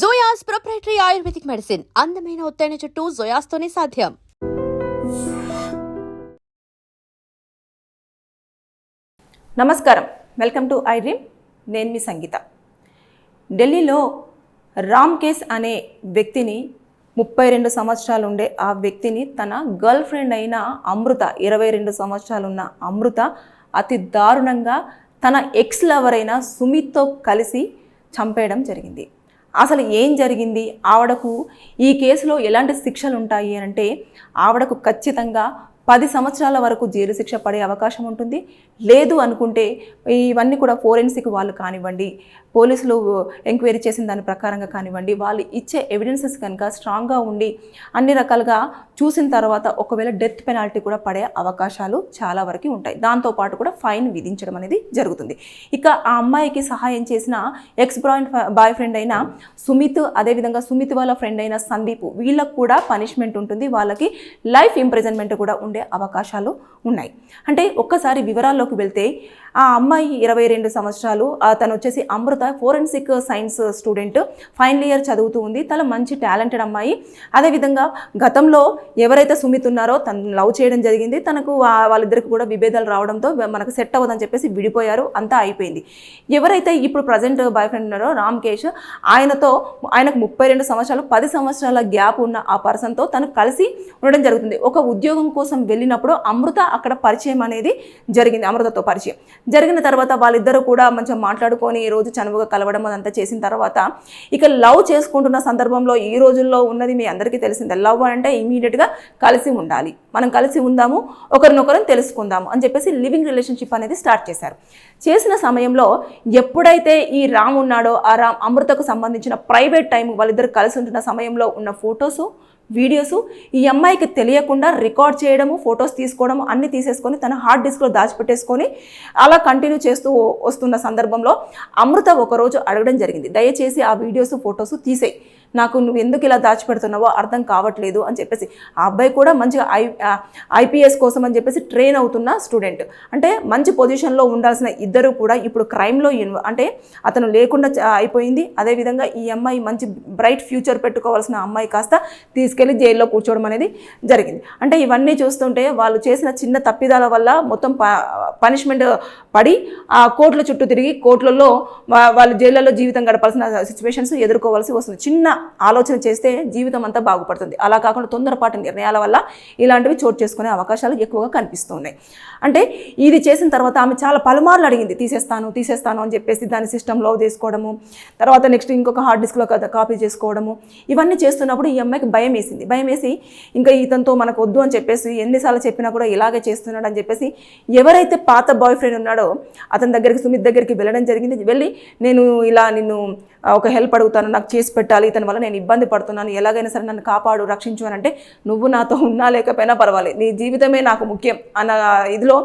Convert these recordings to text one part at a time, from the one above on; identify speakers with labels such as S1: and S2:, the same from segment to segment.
S1: జోయాస్ proprietary ayurvedic medicine అందమైన ఒత్తైన చుట్టూ జోయాస్తోనే సాధ్యం.
S2: నమస్కారం. వెల్కమ్ టు ఐ నేను మీ సంగీత. ఢిల్లీలో రామ్ కేస్ అనే వ్యక్తిని ముప్పై రెండు సంవత్సరాలు ఉండే ఆ వ్యక్తిని తన గర్ల్ ఫ్రెండ్ అయిన అమృత ఇరవై రెండు సంవత్సరాలు ఉన్న అమృత అతి దారుణంగా తన ఎక్స్ లవర్ అయిన సుమిత్తో కలిసి చంపేయడం జరిగింది. అసలు ఏం జరిగింది? ఆవిడకు ఈ కేసులో ఎలాంటి శిక్షలు ఉంటాయి అని అంటే ఆవిడకు ఖచ్చితంగా పది సంవత్సరాల వరకు జైలు శిక్ష పడే అవకాశం ఉంటుంది. లేదు అనుకుంటే ఇవన్నీ కూడా ఫోరెన్సిక్ వాళ్ళు కానివ్వండి పోలీసులు ఎంక్వైరీ చేసిన దాని ప్రకారంగా కానివ్వండి వాళ్ళు ఇచ్చే ఎవిడెన్సెస్ కనుక స్ట్రాంగ్గా ఉండి అన్ని రకాలుగా చూసిన తర్వాత ఒకవేళ డెత్ పెనాల్టీ కూడా పడే అవకాశాలు చాలా వరకు ఉంటాయి. దాంతోపాటు కూడా ఫైన్ విధించడం అనేది జరుగుతుంది. ఇక ఆ అమ్మాయికి సహాయం చేసిన ఎక్స్ బాయ్ బాయ్ ఫ్రెండ్ అయిన సుమిత్ అదేవిధంగా సుమిత్ వాళ్ళ ఫ్రెండ్ అయిన సందీప్ వీళ్ళకు కూడా పనిష్మెంట్ ఉంటుంది. వాళ్ళకి లైఫ్ ఇంప్రెజన్మెంట్ కూడా ఉండే అవకాశాలు ఉన్నాయి. అంటే ఒక్కసారి వివరాల్లోకి వెళ్తే ఆ అమ్మాయి ఇరవై రెండు సంవత్సరాలు తను వచ్చేసి Amrutha forensic science student final year చదువుతూ ఉంది. తన మంచి టాలెంటెడ్ అమ్మాయి. అదేవిధంగా గతంలో ఎవరైతే సుమిత్ ఉన్నారో తను లవ్ చేయడం జరిగింది. తనకు వాళ్ళిద్దరికి కూడా విభేదాలు రావడంతో మనకు సెట్ అవ్వదని చెప్పేసి విడిపోయారు. అంతా అయిపోయింది. ఎవరైతే ఇప్పుడు ప్రజెంట్ బాయ్ ఫ్రెండ్ ఉన్నారో రామ్కేష్ ఆయనతో ఆయనకు ముప్పై రెండు సంవత్సరాలు పది సంవత్సరాల గ్యాప్ ఉన్న ఆ పర్సన్తో తను కలిసి ఉండడం జరుగుతుంది. ఒక ఉద్యోగం కోసం వెళ్ళినప్పుడు అమృత అక్కడ పరిచయం అనేది జరిగింది అమృతతో పరిచయం. జరిగిన తర్వాత వాళ్ళిద్దరూ కూడా మంచిగా మాట్లాడుకొని ఈ రోజు చనువుగా కలవడం అదంతా చేసిన తర్వాత ఇక లవ్ చేసుకుంటున్న సందర్భంలో ఈ రోజుల్లో ఉన్నది మీ అందరికీ తెలిసిందే. లవ్ అంటే ఇమీడియట్గా కలిసి ఉండాలి. మనం కలిసి ఉందాము ఒకరినొకరం తెలుసుకుందాము అని చెప్పేసి లివింగ్ రిలేషన్షిప్ అనేది స్టార్ట్ చేశారు. చేసిన సమయంలో ఎప్పుడైతే ఈ రామ్ ఉన్నాడో ఆ రామ్ అమృతకు సంబంధించిన ప్రైవేట్ టైం వాళ్ళిద్దరు కలిసి ఉంటున్న సమయంలో ఉన్న ఫొటోసు వీడియోస్ ఈ అమ్మాయికి తెలియకుండా రికార్డ్ చేయడము ఫొటోస్ తీసుకోవడము అన్ని తీసేసుకొని తన హార్డ్ డిస్క్లో దాచిపెట్టేసుకొని అలా కంటిన్యూ చేస్తూ వస్తున్న సందర్భంలో అమృత ఒకరోజు అడగడం జరిగింది. దయచేసి ఆ వీడియోస్ ఫొటోస్ తీసేయి. నాకు నువ్వు ఎందుకు ఇలా దాచిపెడుతున్నావో అర్థం కావట్లేదు అని చెప్పేసి. ఆ అబ్బాయి కూడా మంచిగా ఐ ఐపీఎస్ కోసం అని చెప్పేసి ట్రైన్ అవుతున్న స్టూడెంట్ అంటే మంచి పొజిషన్లో ఉండాల్సిన ఇద్దరు కూడా ఇప్పుడు క్రైమ్లో అంటే అతను లేకుండా అయిపోయింది. అదేవిధంగా ఈ అమ్మాయి మంచి బ్రైట్ ఫ్యూచర్ పెట్టుకోవాల్సిన అమ్మాయి కాస్త తీసుకెళ్ళి జైల్లో కూర్చోవడం అనేది జరిగింది. అంటే ఇవన్నీ చూస్తుంటే వాళ్ళు చేసిన చిన్న తప్పిదాల వల్ల మొత్తం పనిష్మెంట్ పడి ఆ కోర్టుల చుట్టూ తిరిగి కోర్టులలో వాళ్ళు జైళ్ళలో జీవితం గడపాల్సిన సిచ్యువేషన్స్ ఎదుర్కోవాల్సి వస్తుంది. చిన్న ఆలోచన చేస్తే జీవితం అంతా బాగుపడుతుంది. అలా కాకుండా తొందరపాటు నిర్ణయాల వల్ల ఇలాంటివి చోటు చేసుకునే అవకాశాలు ఎక్కువగా కనిపిస్తున్నాయి. అంటే ఇది చేసిన తర్వాత ఆమె చాలా పలుమార్లు అడిగింది తీసేస్తాను తీసేస్తాను అని చెప్పేసి దాని సిస్టంలో చేసుకోవడము తర్వాత నెక్స్ట్ ఇంకొక హార్డ్ డిస్క్లో కాపీ చేసుకోవడము ఇవన్నీ చేస్తున్నప్పుడు ఈ అమ్మాయికి భయం వేసింది. భయం వేసి ఇంకా ఇతనితో మనకు వద్దు అని చెప్పేసి ఎన్నిసార్లు చెప్పినా కూడా ఇలాగే చేస్తున్నాడు అని చెప్పేసి ఎవరైతే పాత బాయ్ ఫ్రెండ్ ఉన్నాడో అతని దగ్గరికి సుమిత్ దగ్గరికి వెళ్ళడం జరిగింది. వెళ్ళి నేను ఇలా నిన్ను ఒక హెల్ప్ అడుగుతాను నాకు చేసి పెట్టాలి ఇతని వల్ల నేను ఇబ్బంది పడుతున్నాను ఎలాగైనా సరే నన్ను కాపాడు రక్షించు అని అంటే నువ్వు నాతో ఉన్నా లేకపోయినా పర్వాలేదు. నీ జీవితమే నాకు ముఖ్యం అన్న ఇదిలో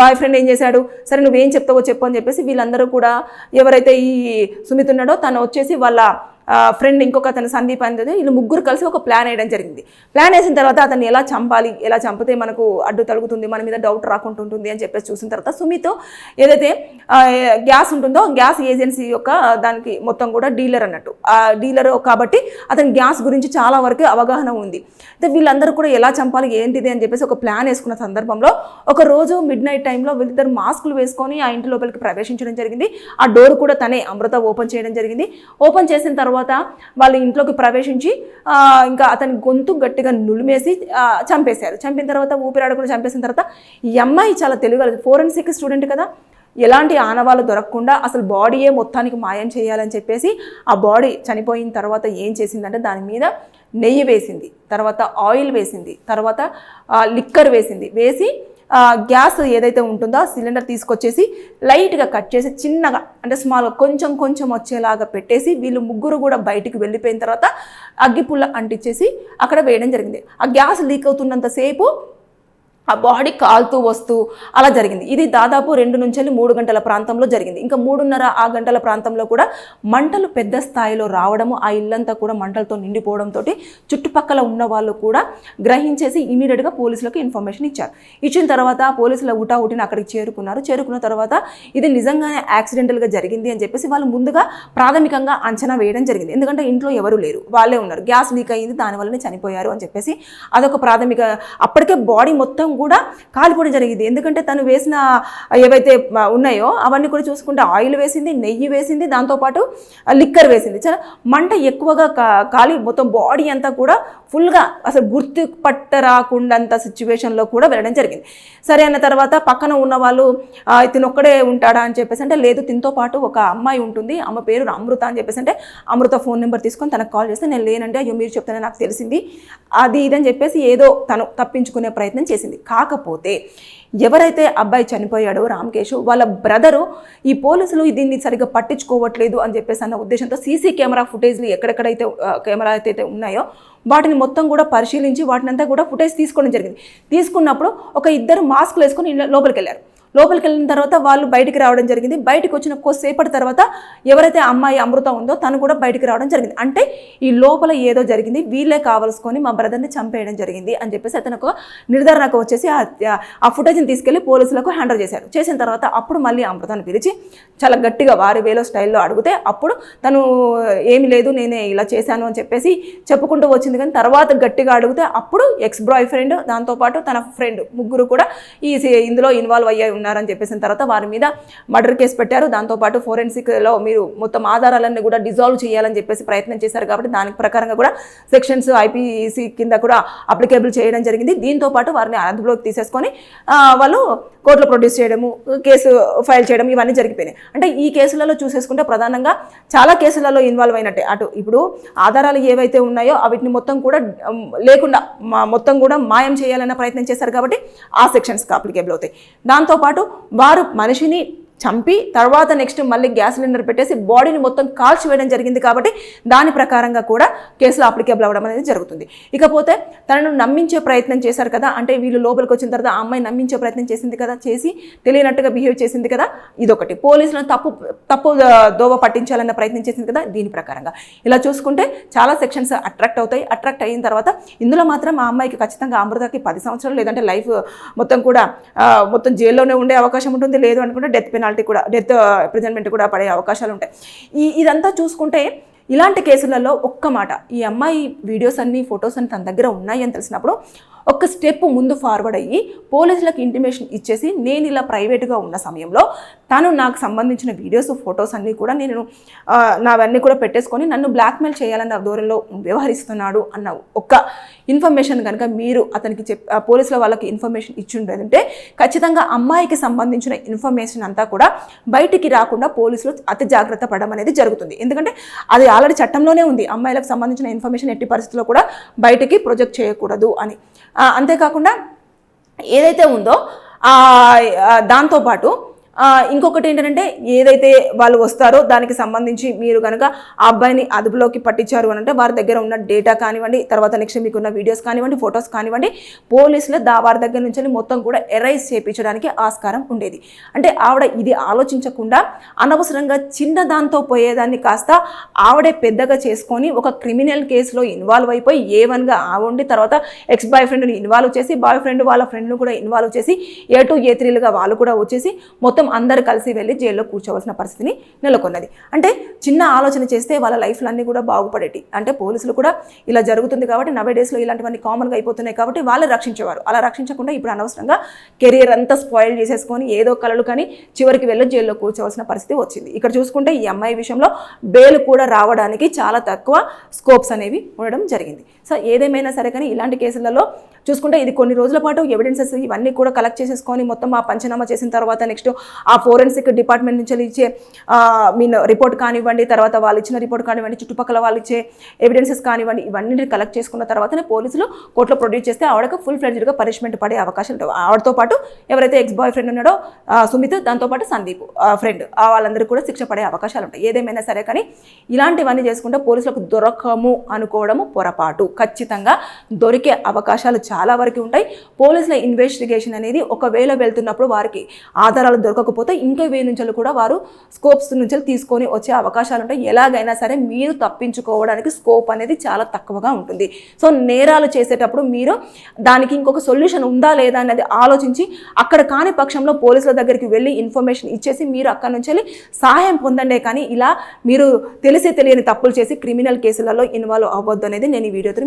S2: బాయ్ ఫ్రెండ్ ఏం చేశాడు? సరే నువ్వేం చెప్తావో చెప్పు అని చెప్పేసి వీళ్ళందరూ కూడా ఎవరైతే ఈ సుమిత్ ఉన్నాడో తను వచ్చేసి వాళ్ళ ఫ్రెండ్ ఇంకొక అతను సందీప్ అనేది వీళ్ళు ముగ్గురు కలిసి ఒక ప్లాన్ వేయడం జరిగింది. ప్లాన్ వేసిన తర్వాత అతన్ని ఎలా చంపాలి ఎలా చంపితే మనకు అడ్డు తలుగుతుంది మన మీద డౌట్ రాకుండా ఉంటుంది అని చెప్పేసి చూసిన తర్వాత సుమిత్ ఏదైతే గ్యాస్ ఉంటుందో గ్యాస్ ఏజెన్సీ యొక్క దానికి మొత్తం కూడా డీలర్ అన్నట్టు. ఆ డీలర్ కాబట్టి అతని గ్యాస్ గురించి చాలా వరకు అవగాహన ఉంది. అయితే వీళ్ళందరూ కూడా ఎలా చంపాలి ఏంటిది అని చెప్పేసి ఒక ప్లాన్ వేసుకున్న సందర్భంలో ఒక రోజు మిడ్ నైట్ టైంలో వీళ్ళిద్దరు మాస్కులు వేసుకొని ఆ ఇంటి లోపలికి ప్రవేశించడం జరిగింది. ఆ డోర్ కూడా తనే అమృత ఓపెన్ చేయడం జరిగింది. ఓపెన్ చేసిన తర్వాత తర్వాత వాళ్ళ ఇంట్లోకి ప్రవేశించి ఇంకా అతని గొంతు గట్టిగా నులిమేసి చంపేశారు. చంపిన తర్వాత ఊపిరాడకుండా చంపేసిన తర్వాత ఈ అమ్మాయి చాలా తెలియగలదు ఫోరెన్సిక్ స్టూడెంట్ కదా. ఎలాంటి ఆనవాళ్ళు దొరకకుండా అసలు బాడీయే మొత్తానికి మాయం చేయాలని చెప్పేసి ఆ బాడీ చనిపోయిన తర్వాత ఏం చేసిందంటే దాని మీద నెయ్యి వేసింది. తర్వాత ఆయిల్ వేసింది. తర్వాత లిక్కర్ వేసింది. వేసి గ్యాస్ ఏదైతే ఉంటుందో ఆ సిలిండర్ తీసుకొచ్చేసి లైట్గా కట్ చేసి చిన్నగా అంటే స్మాల్ కొంచెం కొంచెం వచ్చేలాగా పెట్టేసి వీళ్ళు ముగ్గురు కూడా బయటికి వెళ్ళిపోయిన తర్వాత అగ్గిపుల్ల అంటించేసి అక్కడ వేయడం జరిగింది. ఆ గ్యాస్ లీక్ అవుతున్నంతసేపు ఆ బాడీ కాలుతూ వస్తూ అలా జరిగింది. ఇది దాదాపు రెండు నుంచి మూడు గంటల ప్రాంతంలో జరిగింది. ఇంకా మూడున్నర ఆ గంటల ప్రాంతంలో కూడా మంటలు పెద్ద స్థాయిలో రావడము ఆ ఇల్లంతా కూడా మంటలతో నిండిపోవడంతో చుట్టుపక్కల ఉన్న వాళ్ళు కూడా గ్రహించేసి ఇమీడియట్గా పోలీసులకు ఇన్ఫర్మేషన్ ఇచ్చారు. ఇచ్చిన తర్వాత పోలీసుల ఉటా ఊటిని అక్కడికి చేరుకున్నారు. చేరుకున్న తర్వాత ఇది నిజంగానే యాక్సిడెంటల్గా జరిగింది అని చెప్పేసి వాళ్ళు ముందుగా ప్రాథమికంగా అంచనా వేయడం జరిగింది. ఎందుకంటే ఇంట్లో ఎవరు లేరు. వాళ్ళే ఉన్నారు. గ్యాస్ లీక్ అయ్యింది దానివల్లనే చనిపోయారు అని చెప్పేసి అదొక ప్రాథమిక అప్పటికే బాడీ మొత్తం కూడా కాలిపోవడం జరిగింది. ఎందుకంటే తను వేసిన ఏవైతే ఉన్నాయో అవన్నీ కూడా చూసుకుంటే ఆయిల్ వేసింది నెయ్యి వేసింది దాంతోపాటు లిక్కర్ వేసింది. చాలా మంట ఎక్కువగా కా- కాలి మొత్తం బాడీ అంతా కూడా ఫుల్గా అసలు గుర్తు పట్ట రాకుండంత సిచ్యువేషన్లో కూడా వెళ్ళడం జరిగింది. సరే అన్న తర్వాత పక్కన ఉన్న వాళ్ళు ఇతను ఒక్కడే ఉంటాడా? అని చెప్పేసి అంటే లేదు తినతో పాటు ఒక అమ్మాయి ఉంటుంది అమ్మ పేరు అమృత అని చెప్పేసి అంటే అమృత ఫోన్ నెంబర్ తీసుకొని తనకు కాల్ చేస్తే నేను లేనంటే అయ్యో మీరు చెప్తానే నాకు తెలిసింది. అది ఇదని చెప్పేసి ఏదో తను తప్పించుకునే ప్రయత్నం చేసింది. కాకపోతే ఎవరైతే అబ్బాయి చనిపోయాడో రామకేశు వాళ్ళ బ్రదరు ఈ పోలీసులు దీన్ని సరిగ్గా పట్టించుకోవట్లేదు అని చెప్పేసి అన్న ఉద్దేశంతో సీసీ కెమెరా ఫుటేజ్లు ఎక్కడెక్కడైతే కెమెరా అయితే ఉన్నాయో వాటిని మొత్తం కూడా పరిశీలించి వాటిని అంతా కూడా ఫుటేజ్ తీసుకోవడం జరిగింది. తీసుకున్నప్పుడు ఒక ఇద్దరు మాస్క్లు వేసుకొని లోపలికి వెళ్ళారు. లోపలికి వెళ్ళిన తర్వాత వాళ్ళు బయటికి రావడం జరిగింది. బయటకు వచ్చిన కొద్దిసేపటి తర్వాత ఎవరైతే అమ్మాయి అమృత ఉందో తను కూడా బయటికి రావడం జరిగింది. అంటే ఈ లోపల ఏదో జరిగింది. వీళ్ళే కావలసుకొని మా బ్రదర్ని చంపేయడం జరిగింది అని చెప్పేసి అతను ఒక నిర్ధారణకు వచ్చేసి ఆ- ఫుటేజ్ని తీసుకెళ్ళి పోలీసులకు హ్యాండల్ చేశారు. చేసిన తర్వాత అప్పుడు మళ్ళీ అమృతను పిలిచి చాలా గట్టిగా వారి వేలో స్టైల్లో అడిగితే అప్పుడు తను ఏమి లేదు నేనే ఇలా చేశాను అని చెప్పేసి చెప్పుకుంటూ వచ్చింది. కానీ తర్వాత గట్టిగా అడిగితే అప్పుడు ఎక్స్ బాయ్ ఫ్రెండ్ దాంతోపాటు తన ఫ్రెండ్ ముగ్గురు కూడా ఈ ఇందులో ఇన్వాల్వ్ అయ్యాయి ఉన్నారని చెప్పేసిన తర్వాత వారి మీద మర్డర్ కేసు పెట్టారు. దాంతోపాటు ఫోరెన్సిక్లో మీరు మొత్తం ఆధారాలన్నీ కూడా డిజాల్వ్ చేయాలని చెప్పేసి ప్రయత్నం చేశారు కాబట్టి దానికి ప్రకారంగా కూడా సెక్షన్స్ ఐపీసీ కింద కూడా అప్లికేబుల్ చేయడం జరిగింది. దీంతో పాటు వారిని అదుపులోకి తీసేసుకొని వాళ్ళు కోర్టులో ప్రొడ్యూస్ చేయడము కేసు ఫైల్ చేయడం ఇవన్నీ జరిగిపోయినాయి. అంటే ఈ కేసులలో చూసేసుకుంటే ప్రధానంగా చాలా కేసులలో ఇన్వాల్వ్ అయినట్టే. అటు ఇప్పుడు ఆధారాలు ఏవైతే ఉన్నాయో వీటిని మొత్తం కూడా లేకుండా మొత్తం కూడా మాయం చేయాలన్న ప్రయత్నం చేశారు కాబట్టి ఆ సెక్షన్స్కి అప్లికేబుల్ అవుతాయి. దాంతోపాటు వారు మనిషిని చంపి తర్వాత నెక్స్ట్ మళ్ళీ గ్యాస్ సిలిండర్ పెట్టేసి బాడీని మొత్తం కాల్చివేయడం జరిగింది కాబట్టి దాని ప్రకారంగా కూడా కేసులు అప్లికేబుల్ అవ్వడం అనేది జరుగుతుంది. ఇకపోతే తనను నమ్మించే ప్రయత్నం చేశారు కదా అంటే వీళ్ళు లోపలికి వచ్చిన తర్వాత ఆ అమ్మాయి నమ్మించే ప్రయత్నం చేసింది కదా చేసి తెలియనట్టుగా బిహేవ్ చేసింది కదా ఇదొకటి. పోలీసులను తప్పు తప్పు దోవ పట్టించాలన్న ప్రయత్నం చేసింది కదా దీని ప్రకారంగా. ఇలా చూసుకుంటే చాలా సెక్షన్స్ అట్రాక్ట్ అవుతాయి. అట్రాక్ట్ అయిన తర్వాత ఇందులో మాత్రం ఆ అమ్మాయికి ఖచ్చితంగా అమృతకి పది సంవత్సరాలు లేదంటే లైఫ్ మొత్తం కూడా మొత్తం జైల్లోనే ఉండే అవకాశం ఉంటుంది లేదు అనుకుంటే డెత్ పెనాల్టీ కూడా డెత్ ప్రిజన్మెంట్ uh, కూడా పడే అవకాశాలు ఉంటాయి. ఈ ఇదంతా చూసుకుంటే ఇలాంటి కేసులలో ఒక్క మాట ఈ అమ్మాయి వీడియోస్ అన్ని ఫొటోస్ అన్ని తన దగ్గర ఉన్నాయి అని తెలిసినప్పుడు ఒక స్టెప్ ముందు ఫార్వర్డ్ అయ్యి పోలీసులకు ఇంటిమేషన్ ఇచ్చేసి నేను ఇలా ప్రైవేట్గా ఉన్న సమయంలో తాను నాకు సంబంధించిన వీడియోస్ ఫొటోస్ అన్నీ కూడా నేను నావన్నీ కూడా పెట్టేసుకొని నన్ను బ్లాక్మెయిల్ చేయాలన్న దూరంలో వ్యవహరిస్తున్నాడు అన్న ఒక్క ఇన్ఫర్మేషన్ కనుక మీరు అతనికి చెప్ పోలీసుల వాళ్ళకి ఇన్ఫర్మేషన్ ఇచ్చిండదంటే ఖచ్చితంగా అమ్మాయికి సంబంధించిన ఇన్ఫర్మేషన్ అంతా కూడా బయటికి రాకుండా పోలీసులు అతి జాగ్రత్త పడడం అనేది జరుగుతుంది. ఎందుకంటే అది ఆల్రెడీ చట్టంలోనే ఉంది. అమ్మాయిలకు సంబంధించిన ఇన్ఫర్మేషన్ ఎట్టి పరిస్థితుల్లో కూడా బయటికి ప్రొజెక్ట్ చేయకూడదు అని. అంతేకాకుండా ఏదైతే ఉందో దాంతోపాటు ఇంకొకటి ఏంటంటే ఏదైతే వాళ్ళు వస్తారో దానికి సంబంధించి మీరు కనుక ఆ అబ్బాయిని అదుపులోకి పట్టించారు అని అంటే వారి దగ్గర ఉన్న డేటా కానివ్వండి తర్వాత నెక్స్ట్ మీకున్న వీడియోస్ కానివ్వండి ఫొటోస్ కానివ్వండి పోలీసులు దా వారి దగ్గర నుంచి మొత్తం కూడా ఎరైజ్ చేయించడానికి ఆస్కారం ఉండేది. అంటే ఆవిడ ఇది ఆలోచించకుండా అనవసరంగా చిన్న దాంతో పోయేదాన్ని కాస్త ఆవిడే పెద్దగా చేసుకొని ఒక క్రిమినల్ కేసులో ఇన్వాల్వ్ అయిపోయి ఏ వన్గా ఆవుండి తర్వాత ఎక్స్ బాయ్ ఫ్రెండ్ని ఇన్వాల్వ్ చేసి బాయ్ ఫ్రెండ్ వాళ్ళ ఫ్రెండ్ను కూడా ఇన్వాల్వ్ చేసి ఏ టూ ఏ త్రీలుగా వాళ్ళు కూడా వచ్చేసి మొత్తం అందరు కలిసి వెళ్ళి జైల్లో కూర్చోవలసిన పరిస్థితిని నెలకొన్నది. అంటే చిన్న ఆలోచన చేస్తే వాళ్ళ లైఫ్లన్నీ కూడా బాగుపడేటి. అంటే పోలీసులు కూడా ఇలా జరుగుతుంది కాబట్టి నవే డేస్లో ఇలాంటివన్నీ కామన్గా అయిపోతున్నాయి కాబట్టి వాళ్ళు రక్షించేవారు. అలా రక్షించకుండా ఇప్పుడు అనవసరంగా కెరీర్ అంతా స్పాయిల్ చేసేసుకొని ఏదో కలలు కానీ చివరికి వెళ్ళి జైల్లో కూర్చోవలసిన పరిస్థితి వచ్చింది. ఇక్కడ చూసుకుంటే ఈ అమ్మాయి విషయంలో బెయిల్ కూడా రావడానికి చాలా తక్కువ స్కోప్స్ అనేవి ఉండడం జరిగింది. సో ఏదేమైనా సరే కానీ ఇలాంటి కేసులలో చూసుకుంటే ఇది కొన్ని రోజుల పాటు ఎవిడెన్సెస్ ఇవన్నీ కూడా కలెక్ట్ చేసేసుకొని మొత్తం ఆ పంచనామా చేసిన తర్వాత నెక్స్ట్ ఆ ఫోరెన్సిక్ డిపార్ట్మెంట్ నుంచి ఇచ్చే మీన్ రిపోర్ట్ కానివ్వండి తర్వాత వాళ్ళు ఇచ్చిన రిపోర్ట్ కానివ్వండి చుట్టుపక్కల వాళ్ళు ఇచ్చే ఎవిడెన్సెస్ కానివ్వండి ఇవన్నీ కలెక్ట్ చేసుకున్న తర్వాతనే పోలీసులు కోర్టులో ప్రొడ్యూస్ చేస్తే ఆవిడకు ఫుల్ ఫ్లెడ్జ్డ్గా పనిష్మెంట్ పడే అవకాశం ఉంటుంది. ఆవిడతో పాటు ఎవరైతే ఎక్స్ బాయ్ ఫ్రెండ్ ఉన్నాడో సుమిత్ దాంతోపాటు సందీప్ ఫ్రెండ్ వాళ్ళందరికీ కూడా శిక్ష పడే అవకాశాలు ఉంటాయి. ఏదేమైనా సరే కానీ ఇలాంటివన్నీ చేసుకుంటే పోలీసులకు దొరకము అనుకోవడము పొరపాటు. ఖచ్చితంగా దొరికే అవకాశాలు చాలా వరకు ఉంటాయి. పోలీసుల ఇన్వెస్టిగేషన్ అనేది ఒకవేళ వెళ్తున్నప్పుడు వారికి ఆధారాలు దొరకకపోతే ఇంకా వే నుంచి కూడా వారు స్కోప్స్ నుంచి తీసుకొని వచ్చే అవకాశాలు ఉంటాయి. ఎలాగైనా సరే మీరు తప్పించుకోవడానికి స్కోప్ అనేది చాలా తక్కువగా ఉంటుంది. సో నేరాలు చేసేటప్పుడు మీరు దానికి ఇంకొక సొల్యూషన్ ఉందా లేదా అనేది ఆలోచించి అక్కడ కాని పక్షంలో పోలీసుల దగ్గరికి వెళ్ళి ఇన్ఫర్మేషన్ ఇచ్చేసి మీరు అక్కడ నుంచి వెళ్ళి సహాయం పొందండే కానీ ఇలా మీరు తెలిసి తెలియని తప్పులు చేసి క్రిమినల్ కేసులలో ఇన్వాల్వ్ అవ్వద్దు అనేది నేను ఈ వీడియోతో